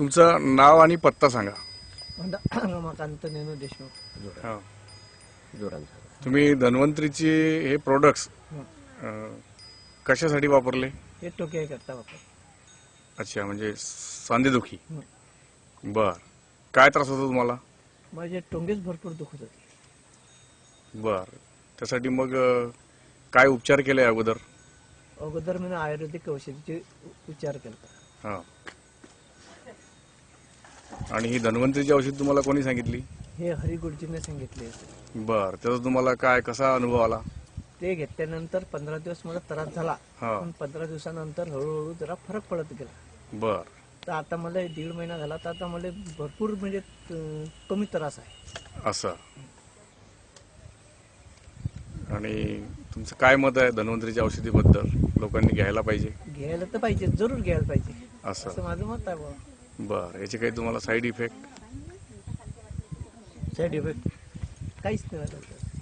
तुमचं नाव आणि पत्ता सांगा. रमाकांत नेनू देशमुख. हा. जोरांचा तुम्ही धन्वंतरीचे हे प्रोडक्ट्स कशासाठी वापरले? हे टोके करता वापर अच्छा म्हणजे सांधेदुखी. हं. बर. काय त्रास होतो तुम्हाला? माझे टोंगेच भरपूर दुखत होते. बर. त्यासाठी मग अ, काय उपचार केले अगोदर? अगोदर मी आयुर्वेदिक औषधीचे उपचार केला हा. आणि ही धन्वंतरीची औषध तुम्हाला कोणी सांगितली? हे हरिगुरुजीने सांगितले होते. बर त्याचा तुम्हाला काय कसा अनुभव आला? ते घेतल्यानंतर पंधरा दिवस मला त्रास झाला. हा. पण पंधरा दिवसानंतर हळूहळू जरा फरक पडत गेला. बर. तर आता मला दीड महिना झाला तर आता मला भरपूर म्हणजे अं, कमी त्रास आहे. असं. आणि तुमचं काय मत आहे धन्वंतरीच्या औषधीबद्दल? लोकांनी घ्यायला पाहिजे. घ्यायला तर पाहिजे जरूर घ्यायला पाहिजे. असं. असं माझं मत आहे बुवा. बर याचे काही तुम्हाला साईड इफेक्ट साईड इफेक्ट काहीच नाही वाटत.